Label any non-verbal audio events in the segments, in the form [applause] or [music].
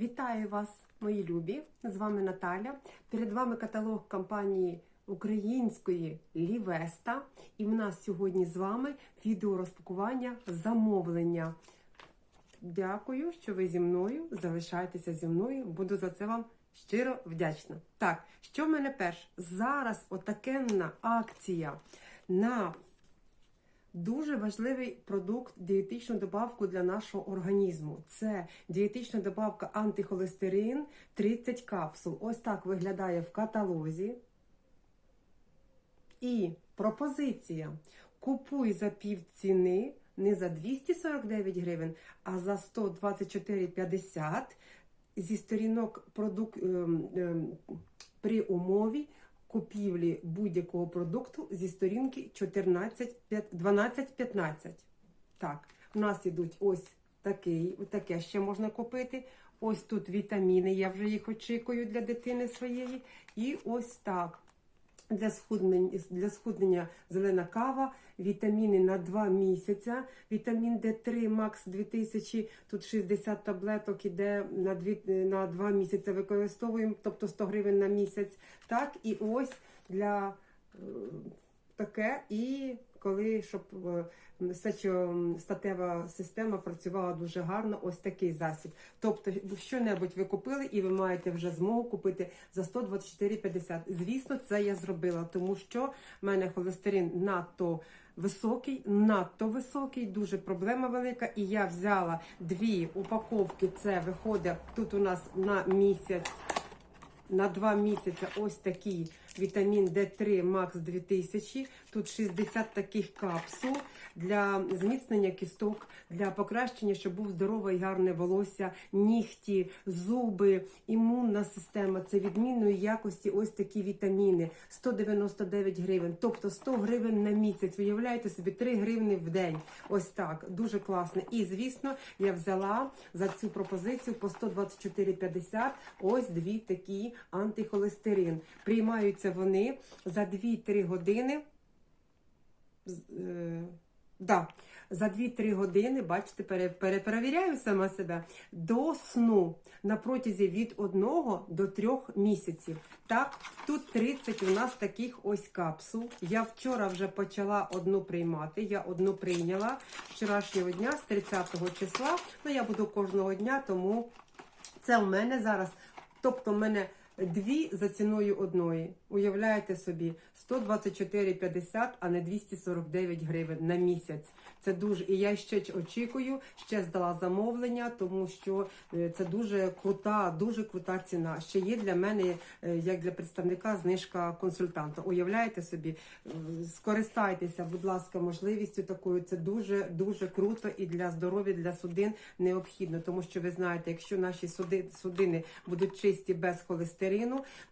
Вітаю вас, мої любі! З вами Наталя. Перед вами каталог компанії української Лівеста. І в нас сьогодні з вами відео розпакування замовлення. Дякую, що ви зі мною. Залишайтеся зі мною. Буду за це вам щиро вдячна. Так, що в мене перше? Зараз отакенна акція на Дуже важливий продукт, дієтичну добавку для нашого організму. Це дієтична добавка антихолестерин 30 капсул. Ось так виглядає в каталозі. І пропозиція: купуй за пів ціни не за 249 гривень, а за 124,50 зі сторінок продук... ем, ем, при умові купівлі будь-якого продукту зі сторінки 12-15. Так, у нас ідуть ось такий, таке ще можна купити. Ось тут вітаміни, я вже їх очікую для дитини своєї. І ось так. Для схуднення, для схуднення зелена кава, вітаміни на 2 місяця, вітамін Д3 Макс 2000, тут 60 таблеток іде на 2, на 2 місяці використовуємо, тобто 100 гривень на місяць. Так, і ось для е, таке, і коли щоб статева система працювала дуже гарно, ось такий засіб. Тобто, що-небудь ви купили, і ви маєте вже змогу купити за 124,50. Звісно, це я зробила, тому що в мене холестерин надто високий, надто високий, дуже проблема велика. І я взяла дві упаковки. Це виходить тут у нас на місяць. На 2 місяці ось такий вітамін D3 Max 2000. Тут 60 таких капсул для зміцнення кісток, для покращення, щоб був здорове і гарне волосся, нігті, зуби, імунна система. Це відмінної якості ось такі вітаміни. 199 гривень, тобто 100 гривень на місяць. Виявляєте собі 3 гривні в день. Ось так. Дуже класно. І, звісно, я взяла за цю пропозицію по 124,50 ось дві такі антихолестерин. Приймаються вони за 2-3 години. Е, да, за 2-3 години, бачите, пере, перепровіряю сама себе до сну на протязі від 1 до 3 місяців. Так, тут 30 у нас таких ось капсул. Я вчора вже почала одну приймати. Я одну прийняла вчорашнього дня з 30 числа. Ну, я буду кожного дня, тому це у мене зараз. Тобто, в мене дві за ціною одної. Уявляєте собі, 124,50, а не 249 гривень на місяць. Це дуже і я ще очікую, ще здала замовлення, тому що е, це дуже крута, дуже крута ціна. Ще є для мене, е, як для представника, знижка консультанта. Уявляєте собі, Е, скористайтеся, будь ласка, можливістю такою. Це дуже дуже круто і для здоров'я, для судин необхідно, тому що ви знаєте, якщо наші суди, судини будуть чисті без холестерину,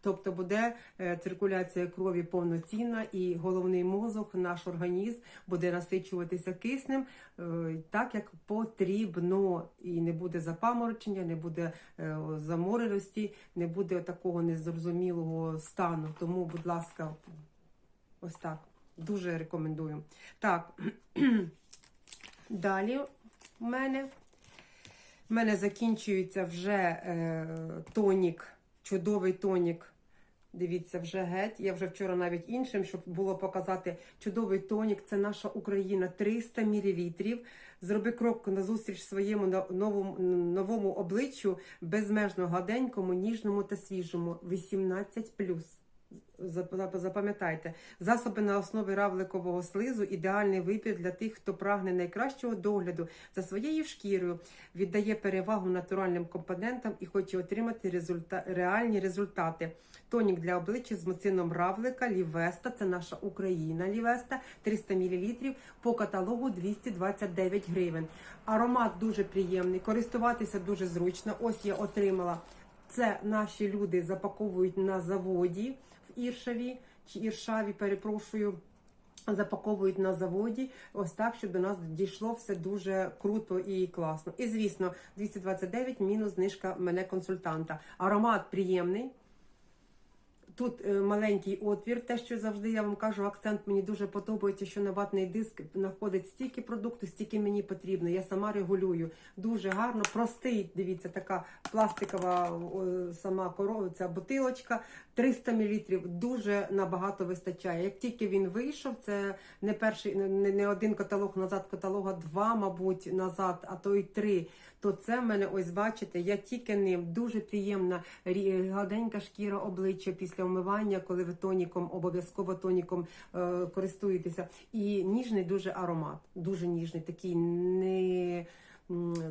тобто буде е, циркуляція крові повноцінна, і головний мозок, наш організм буде насичуватися киснем е, так, як потрібно, і не буде запаморочення, не буде е, заморилості, не буде такого незрозумілого стану. Тому, будь ласка, ось так. Дуже рекомендую. Так, [clears throat] далі в мене. В мене закінчується вже е, тонік, чудовий тонік. Дивіться, вже геть. Я вже вчора навіть іншим, щоб було показати чудовий тонік. Це наша Україна 300 мл. Зроби крок назустріч своєму новому, новому обличчю, безмежно гладенькому, ніжному та свіжому. 18+. Запам'ятайте, засоби на основі равликового слизу ідеальний вибір для тих, хто прагне найкращого догляду за своєю шкірою, віддає перевагу натуральним компонентам і хоче отримати результа... реальні результати. Тонік для обличчя з моцином равлика, Лівеста, це наша Україна Лівеста, 300 мл, по каталогу 229 гривень. Аромат дуже приємний, користуватися дуже зручно. Ось я отримала. Це наші люди запаковують на заводі в Іршаві чи Іршаві, перепрошую. Запаковують на заводі, ось так, щоб до нас дійшло все дуже круто і класно. І звісно, 229 мінус знижка мене консультанта. Аромат приємний. Тут е, маленький отвір, те, що завжди я вам кажу, акцент мені дуже подобається, що на ватний диск знаходить стільки продукту, стільки мені потрібно. Я сама регулюю. Дуже гарно, простий. Дивіться, така пластикова сама корова, ця бутилочка, 300 мл. Дуже набагато вистачає. Як тільки він вийшов, це не перший, не, не один каталог назад, каталога два, мабуть, назад, а то й три. То це в мене, ось бачите, я тільки ним дуже приємна, гладенька шкіра обличчя після вмивання, коли ви тоніком, обов'язково тоніком е, користуєтеся. І ніжний дуже аромат, дуже ніжний, такий не,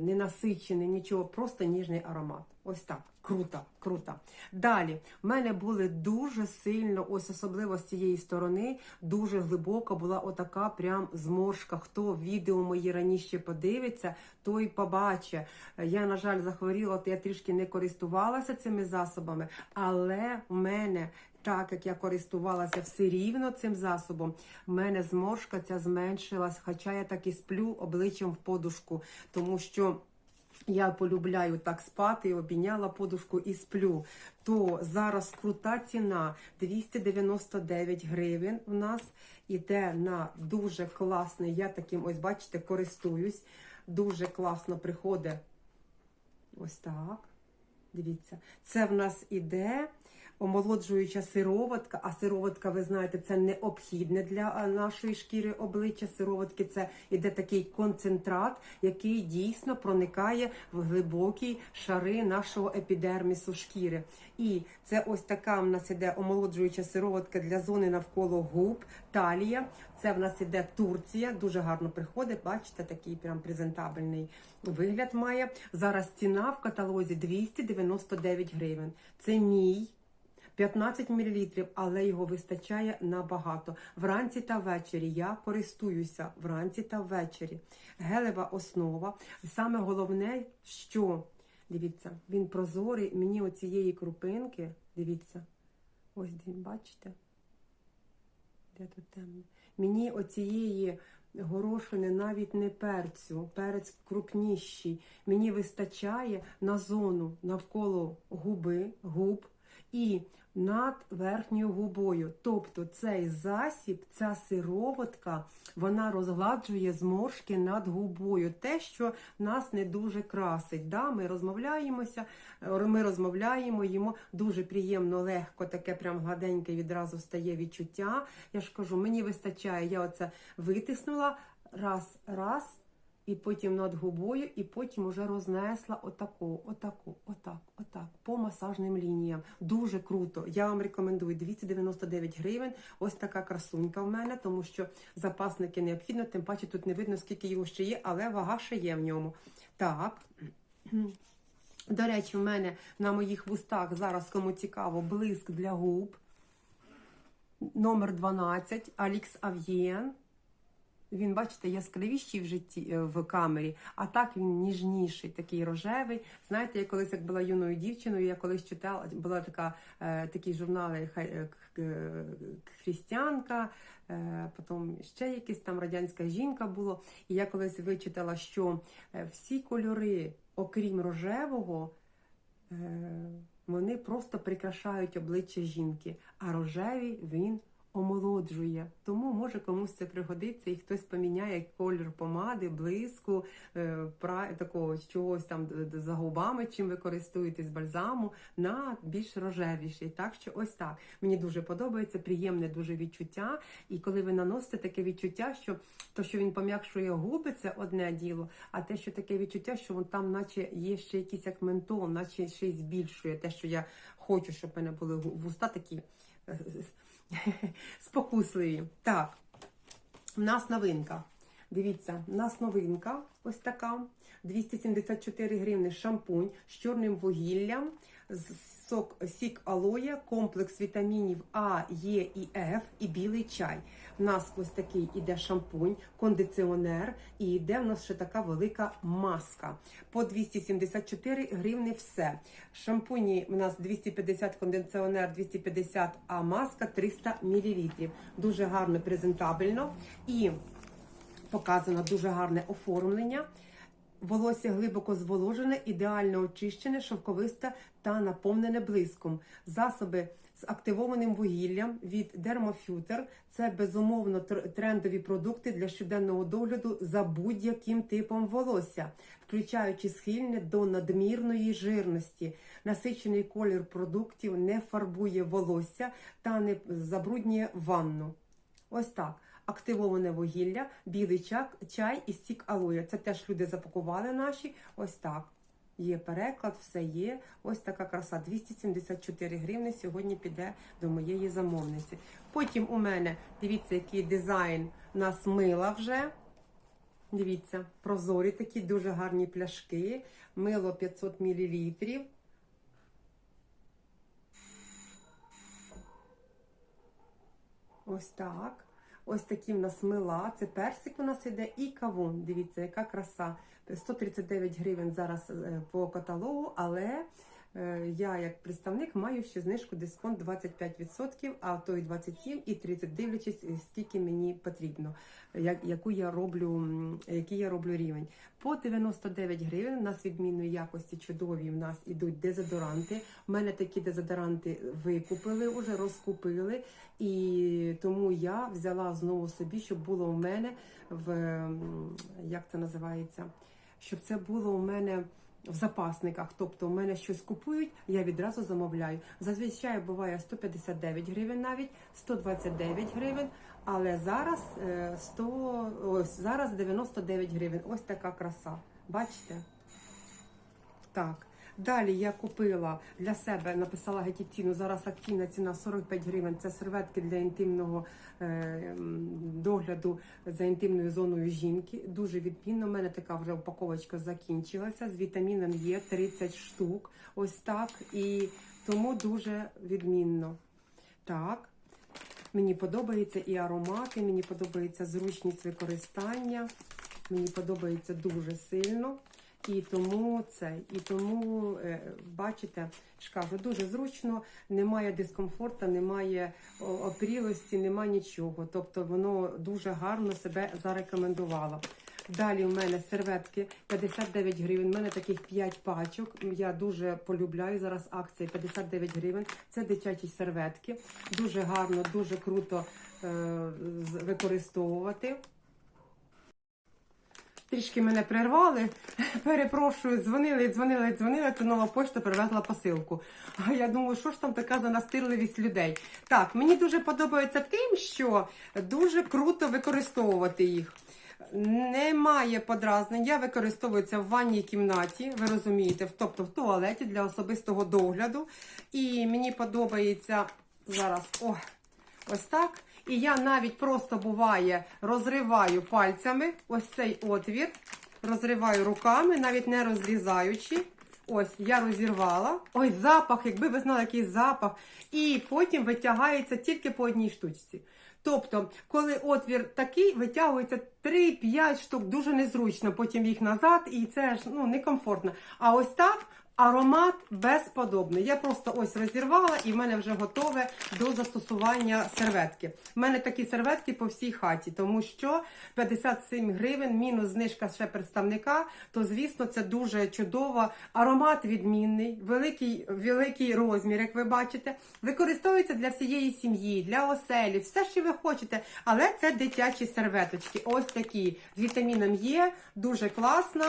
не насичений, нічого, просто ніжний аромат. Ось так. Круто, круто. Далі в мене були дуже сильно, ось особливо з цієї сторони, дуже глибока була отака прям зморшка. Хто відео мої раніше подивиться, той побачить. Я, на жаль, захворіла, то я трішки не користувалася цими засобами, але в мене. Так як я користувалася все рівно цим засобом, в мене зморшка ця зменшилась, хоча я так і сплю обличчям в подушку, тому що я полюбляю так спати, обійняла подушку і сплю. То зараз крута ціна 299 гривень. У нас іде на дуже класний. Я таким, ось бачите, користуюсь. Дуже класно приходить. Ось так. Дивіться, це в нас іде омолоджуюча сироватка, а сироватка, ви знаєте, це необхідне для нашої шкіри обличчя. Сироватки це іде такий концентрат, який дійсно проникає в глибокі шари нашого епідермісу шкіри. І це ось така в нас іде омолоджуюча сироватка для зони навколо губ, талія. Це в нас іде Турція, дуже гарно приходить. Бачите, такий прям презентабельний вигляд має. Зараз ціна в каталозі 299 гривень. Це мій. 15 мл, але його вистачає набагато. Вранці та ввечері я користуюся вранці та ввечері. Гелева основа. Саме головне, що дивіться, він прозорий. Мені оцієї крупинки, дивіться, ось він, бачите? Де тут темно? Мені оцієї горошини навіть не перцю, перець крупніший. Мені вистачає на зону навколо губи, губ і над верхньою губою. Тобто цей засіб, ця сироватка, вона розгладжує зморшки над губою. Те, що нас не дуже красить. Да, Ми розмовляємося, е, ми розмовляємо, їмо дуже приємно, легко, таке прям гладеньке відразу стає відчуття. Я ж кажу, мені вистачає, я оце витиснула раз, раз. І потім над губою, і потім уже рознесла отаку, отаку, отак, отак, по масажним лініям. Дуже круто. Я вам рекомендую 299 гривень. Ось така красунька в мене, тому що запасники необхідно, тим паче тут не видно, скільки його ще є, але вага ще є в ньому. Так. До речі, в мене на моїх вустах зараз, кому цікаво, блиск для губ. Номер 12, Алікс Ав'єн. Він, бачите, яскравіший в житті е, в камері, а так він ніжніший, такий рожевий. Знаєте, я колись як була юною дівчиною, я колись читала, була така е, такі журнали е, е, християнка, е, потім ще якась там радянська жінка було. І я колись вичитала, що всі кольори, окрім рожевого, е, вони просто прикрашають обличчя жінки, а рожевий він омолоджує. Тому може комусь це пригодиться, і хтось поміняє колір помади, блиску, е, пра- такого чогось там за губами, чим ви користуєтесь бальзаму, на більш рожевіший. Так що ось так. Мені дуже подобається, приємне дуже відчуття. І коли ви наносите таке відчуття, що то, що він пом'якшує губи, це одне діло, а те, що таке відчуття, що вон там, наче є ще якийсь як ментол, наче ще й збільшує те, що я хочу, щоб мене були вуста такі е, [laughs] спокусливі. Так, в нас новинка. Дивіться, в нас новинка ось така. 274 гривни шампунь з чорним вугіллям, сок, сік алоє, комплекс вітамінів А, Е і Ф і білий чай. У нас ось такий іде шампунь, кондиціонер, і йде в нас ще така велика маска. По 274 гривни все. Шампуні у нас 250 кондиціонер, 250, а маска 300 мл. Дуже гарно, презентабельно. І показано дуже гарне оформлення. Волосся глибоко зволожене, ідеально очищене, шовковисте та наповнене блиском. Засоби з активованим вугіллям від Dermofuter – це безумовно трендові продукти для щоденного догляду за будь-яким типом волосся, включаючи схильне до надмірної жирності. Насичений колір продуктів не фарбує волосся та не забруднює ванну. Ось так. Активоване вугілля, білий чай, чай і стік алоє. Це теж люди запакували наші. Ось так. Є переклад, все є. Ось така краса. 274 гривни сьогодні піде до моєї замовниці. Потім у мене, дивіться, який дизайн у нас мила вже. Дивіться, прозорі такі дуже гарні пляшки. Мило 500 мл. Ось так. Ось такі в нас мила. Це персик у нас іде і кавун. Дивіться, яка краса. 139 гривень зараз е, по каталогу, але я як представник маю ще знижку дисконт 25%, а то і 27 і 30, дивлячись, е, скільки мені потрібно, як, яку я роблю, який я роблю рівень. По 99 гривень у нас відмінної якості чудові. В нас ідуть дезодоранти. У мене такі дезодоранти викупили, вже розкупили. І тому я взяла знову собі, щоб було у мене в як це називається, щоб це було у мене. В запасниках, тобто в мене щось купують, я відразу замовляю. Зазвичай буває 159 гривень навіть, 129 гривень, але зараз е, 100, ось зараз 99 гривень. Ось така краса. Бачите? Так. Далі я купила для себе, написала геть ціну. Зараз акційна ціна 45 гривень. Це серветки для інтимного е, догляду за інтимною зоною жінки. Дуже відмінно. У мене така вже упаковочка закінчилася. З вітаміном Є 30 штук. Ось так. І тому дуже відмінно. Так. Мені подобається і аромати, мені подобається зручність використання. Мені подобається дуже сильно. І тому це, і тому, е, бачите, ж кажу, дуже зручно, немає дискомфорту, немає опрілості, немає нічого. Тобто воно дуже гарно себе зарекомендувало. Далі у мене серветки 59 гривень. У мене таких 5 пачок. Я дуже полюбляю зараз акції 59 гривень. Це дитячі серветки. Дуже гарно, дуже круто е, використовувати. Трішки мене прервали. [laughs] Перепрошую, дзвонили, дзвонили, дзвонили, то нова пошта привезла посилку. А я думаю, що ж там така за настирливість людей. Так, мені дуже подобається тим, що дуже круто використовувати їх. Немає подразнень. Я використовую це в ванній кімнаті, ви розумієте, тобто в туалеті для особистого догляду. І мені подобається зараз о, ось так. І я навіть просто буває розриваю пальцями ось цей отвір, розриваю руками, навіть не розрізаючи. Ось, я розірвала. Ой, запах, якби ви знали, який запах. І потім витягається тільки по одній штучці. Тобто, коли отвір такий, витягується 3-5 штук, дуже незручно, потім їх назад, і це ж ну, некомфортно. А ось так аромат безподобний. Я просто ось розірвала, і в мене вже готове до застосування серветки. У мене такі серветки по всій хаті, тому що 57 гривень, мінус знижка ще представника, то звісно це дуже чудово. Аромат відмінний, великий, великий розмір, як ви бачите. Використовується для всієї сім'ї, для оселі, все, що ви хочете. Але це дитячі серветочки. Ось такі з вітаміном Є, дуже класно.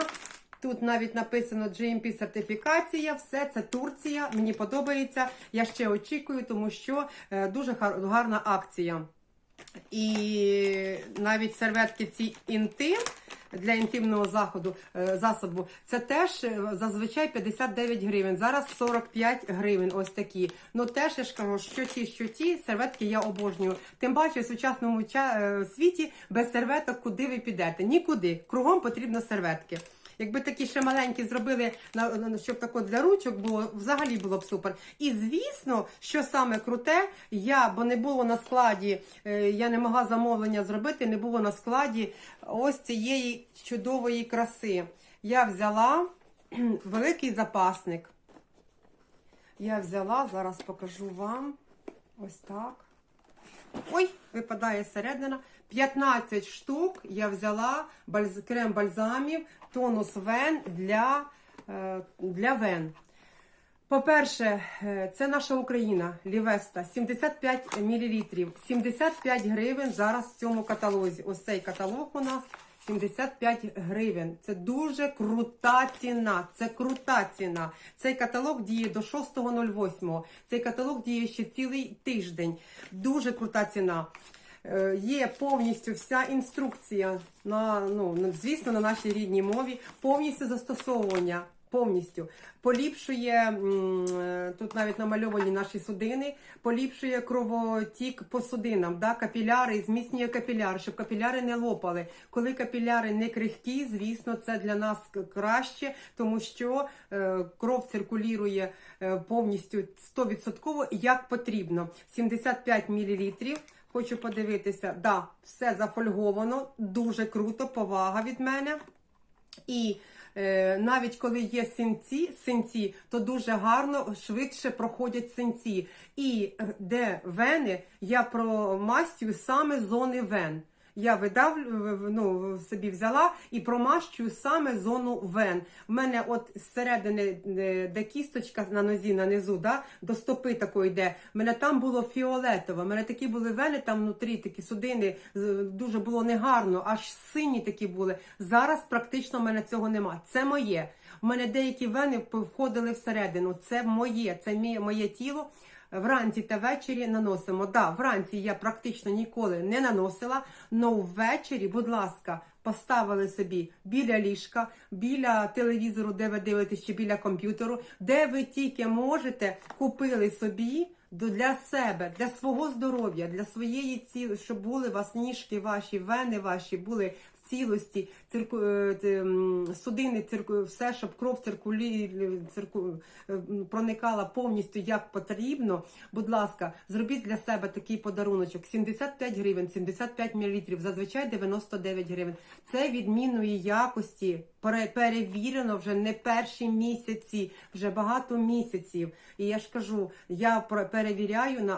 Тут навіть написано GMP сертифікація, все це Турція. Мені подобається. Я ще очікую, тому що е, дуже гарна акція. І навіть серветки ці інтим для інтимного заходу е, засобу це теж е, зазвичай 59 гривень. Зараз 45 гривень. Ось такі. Ну теж я ж кажу, що ті, що ті серветки я обожнюю. Тим паче в сучасному світі без серветок куди ви підете? Нікуди. Кругом потрібно серветки. Якби такі ще маленькі зробили, щоб тако для ручок було, взагалі було б супер. І звісно, що саме круте, я, бо не було на складі, е, я не могла замовлення зробити, не було на складі ось цієї чудової краси. Я взяла [clears throat] великий запасник. Я взяла, зараз покажу вам. Ось так. Ой, випадає середина. 15 штук я взяла крем бальзамів, тонус вен для, е, для вен. По-перше, е, це наша Україна, Лівеста, 75 мл, 75 гривень зараз в цьому каталозі. Ось цей каталог у нас 75 гривень. Це дуже крута ціна. Це крута ціна. Цей каталог діє до 6.08. Цей каталог діє ще цілий тиждень. Дуже крута ціна. Е, Є повністю вся інструкція на ну звісно на нашій рідній мові, повністю застосовування. Повністю поліпшує е, тут навіть намальовані наші судини, поліпшує кровотік по судинам, да, капіляри, зміцнює капіляри, щоб капіляри не лопали. Коли капіляри не крихкі, звісно, це для нас краще, тому що е, кров циркулює е, повністю 100% як потрібно. 75 мл. Хочу подивитися, да, все зафольговано, дуже круто, повага від мене. І е, навіть коли є синці, синці, то дуже гарно, швидше проходять синці. І е, де вени, я промастюю саме зони вен. Я видав, ну, собі взяла і промащую саме зону вен. У мене от зсередини, е, де кісточка на нозі, на низу, да, до стопи такої йде. У мене там було фіолетове. У мене такі були вени там внутрі, такі судини. Дуже було негарно, аж сині такі були. Зараз практично в мене цього нема. Це моє. У мене деякі вени входили всередину. Це моє, це моє тіло. Вранці та ввечері наносимо. Да, вранці я практично ніколи не наносила, але ввечері, будь ласка, поставили собі біля ліжка, біля телевізору, де ви дивитесь, чи біля комп'ютеру, де ви тільки можете, купили собі для себе, для свого здоров'я, для своєї цілі, щоб були вас ніжки ваші, вени ваші були цілості, цирку, е, судини, цирку, все, щоб кров циркулі, цирку, е, проникала повністю як потрібно. Будь ласка, зробіть для себе такий подаруночок. 75 гривень, 75 мл, зазвичай 99 гривень. Це відмінної якості, перевірено вже не перші місяці, вже багато місяців. І я ж кажу, я перевіряю на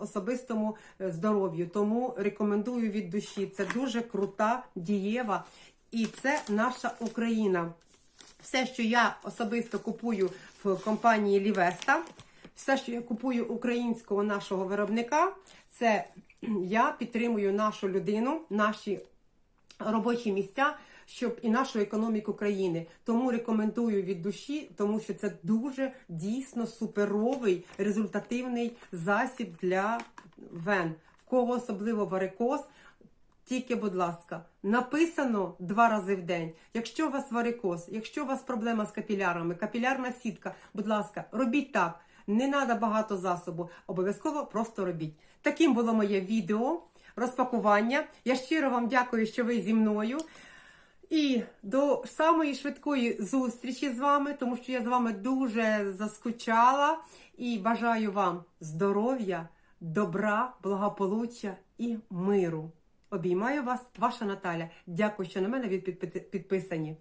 особистому е, здоров'ю, тому рекомендую від душі. Це дуже крута, дієва, і це наша Україна. Все, що я особисто купую в компанії Лівеста, все, що я купую українського нашого виробника, це [clears throat] я підтримую нашу людину, наші робочі місця, щоб і нашу економіку країни. Тому рекомендую від душі, тому що це дуже дійсно суперовий результативний засіб для вен. В кого особливо варикоз. Тільки, будь ласка, написано два рази в день. Якщо у вас варикоз, якщо у вас проблема з капілярами, капілярна сітка, будь ласка, робіть так. Не треба багато засобу. Обов'язково просто робіть. Таким було моє відео розпакування. Я щиро вам дякую, що ви зі мною. І до самої швидкої зустрічі з вами, тому що я з вами дуже заскучала і бажаю вам здоров'я, добра, благополуччя і миру. Обіймаю вас, ваша Наталя. Дякую, що на мене ви підпи- підписані.